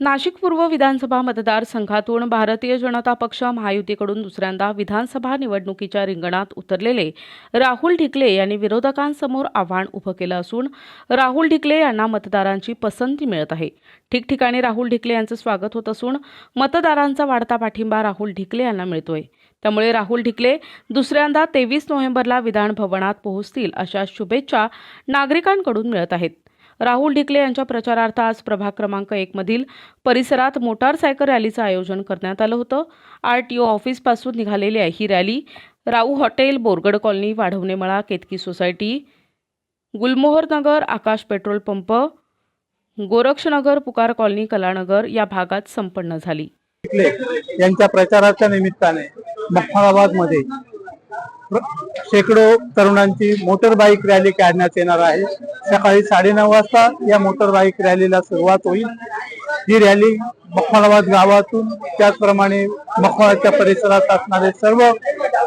नाशिक पूर्व विधानसभा मतदारसंघातून भारतीय जनता पक्ष महायुतीकडून दुसऱ्यांदा विधानसभा निवडणुकीच्या रिंगणात उतरलेले राहुल ढिकले यांनी विरोधकांसमोर आव्हान उभं केलं असून राहुल ढिकले यांना मतदारांची पसंती मिळत आहे. ठिकठिकाणी राहुल ढिकले यांचं स्वागत होत असून मतदारांचा वाढता पाठिंबा राहुल ढिकले यांना मिळतोय. त्यामुळे राहुल ढिकले दुसऱ्यांदा तेवीस नोव्हेंबरला विधान भवनात पोहोचतील अशा शुभेच्छा नागरिकांकडून मिळत आहेत. राहुल ढिकले यांच्या प्रचारार्थ आज प्रभाग क्रमांक एकमधील परिसरात मोटारसायकल रॅलीचं आयोजन करण्यात आलं होतं. आर टी ओ ऑफिसपासून निघालेली ही rally. Rau hotel Borgad colony Wadhavnemala Ketaki society Gulmohar Nagar Akash petrol pump Gorakshnagar Pukar colony Kalanagar या भागात संपन्न झाली. यांच्या प्रचाराच्या निमित्ताने मखमालाबादमध्ये शेकडो तरुणांची मोटर बाईक रॅली काढण्यात येणार आहे. सकाळी साडेनऊ वाजता या मोटर बाईक रॅलीला सुरुवात होईल. ही रॅली मखमालाबाद गावातून त्याचप्रमाणे मखमालाच्या परिसरात असणारे सर्व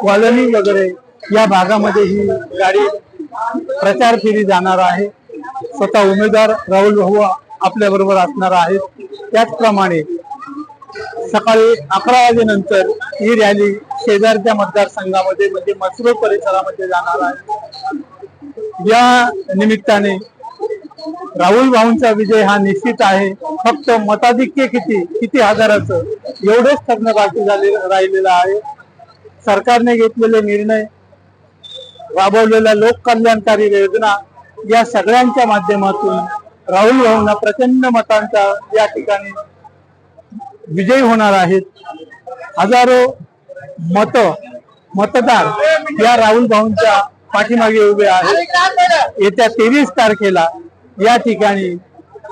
कॉलनी वगैरे या भागामध्ये ही गाडी प्रचार फेरी जाणार आहे. स्वतः उमेदवार राहुल भाऊ आपल्या बरोबर असणार आहेत. त्याचप्रमाणे सकाळी अकरा वाजेनंतर ही रॅली शेजारच्या मतदारसंघामध्ये म्हणजे मसरूळ परिसरामध्ये जाणार आहे. या निमित्ताने राहुल भाऊंचा विजय हा निश्चित आहे. फक्त मताधिक्य किती किती हजाराचं एवढेच ठरणं बाकी झाले राहिलेलं आहे. सरकारने घेतलेले निर्णय राबवलेल्या लोककल्याणकारी योजना या सगळ्यांच्या माध्यमातून राहुल भाऊंना प्रचंड मतांचा या ठिकाणी विजयी होणार आहेत. हजारो मत मतदार या राहुल भाऊंच्या पाठीमागे उभे आहेत. येत्या तेवीस तारखेला या ठिकाणी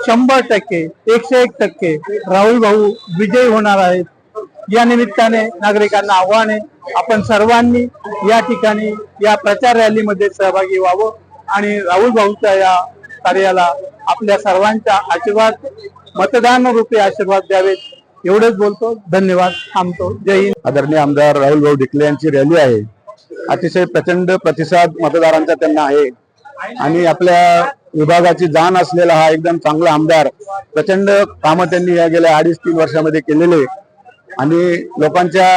शंभर टक्के एकशे एक टक्के राहुल भाऊ विजयी होणार आहेत. या निमित्ताने नागरिकांना आव्हान आहे आपण सर्वांनी या ठिकाणी या प्रचार रॅलीमध्ये सहभागी व्हावं आणि राहुल भाऊच्या या कार्याला आपल्या सर्वांच्या आशीर्वाद मतदान रूपी आशीर्वाद द्यावेत. एवढंच बोलतो. धन्यवाद. थांबतो. जय हिंद. आदरणीय आमदार राहुल भाऊ ढिकले यांची रॅली आहे. अतिशय प्रचंड प्रतिसाद मतदारांचा त्यांना आहे. आणि आपल्या विभागाची जाण असलेला हा एकदम चांगला आमदार प्रचंड कामं त्यांनी या गेल्या अडीच तीन वर्षामध्ये केलेले आणि लोकांच्या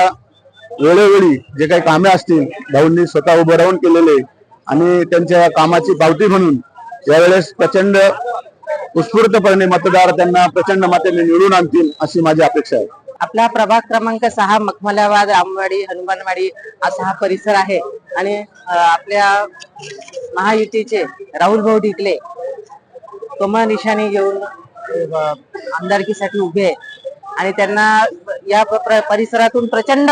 वेळोवेळी जे काही कामे असतील भाऊंनी स्वतः उभं राहून केलेले आणि त्यांच्या कामाची पावती म्हणून यावेळेस प्रचंड उत्स्फूर्तपणे मतदार त्यांना प्रचंड मातेने निवडून आणतील अशी माझी अपेक्षा आहे. आपला प्रभाग क्रमांक सहा मखमलाबाद रामवाडी हनुमानवाडी असा हा परिसर आहे. आणि आपल्या महायुतीचे राहुल भाऊ ढिकले कमळ निशाणी घेऊन आमदारकीसाठी उभे आहे. आणि त्यांना या परिसरातून प्रचंड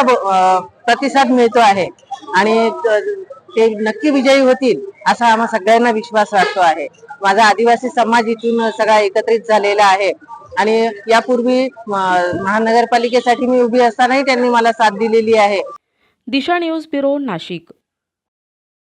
प्रतिसाद मिळतो आहे. आणि ते नक्की विजयी होतील. असा आम्हा सगळ्यांना विश्वास वाटतो आहे. माझा आदिवासी समाज इथून सगळा एकत्रित झालेला आहे. आणि यापूर्वी महानगरपालिकेसाठी मी उभी असतानाही त्यांनी मला साथ दिलेली आहे. Disha news bureau Nashik.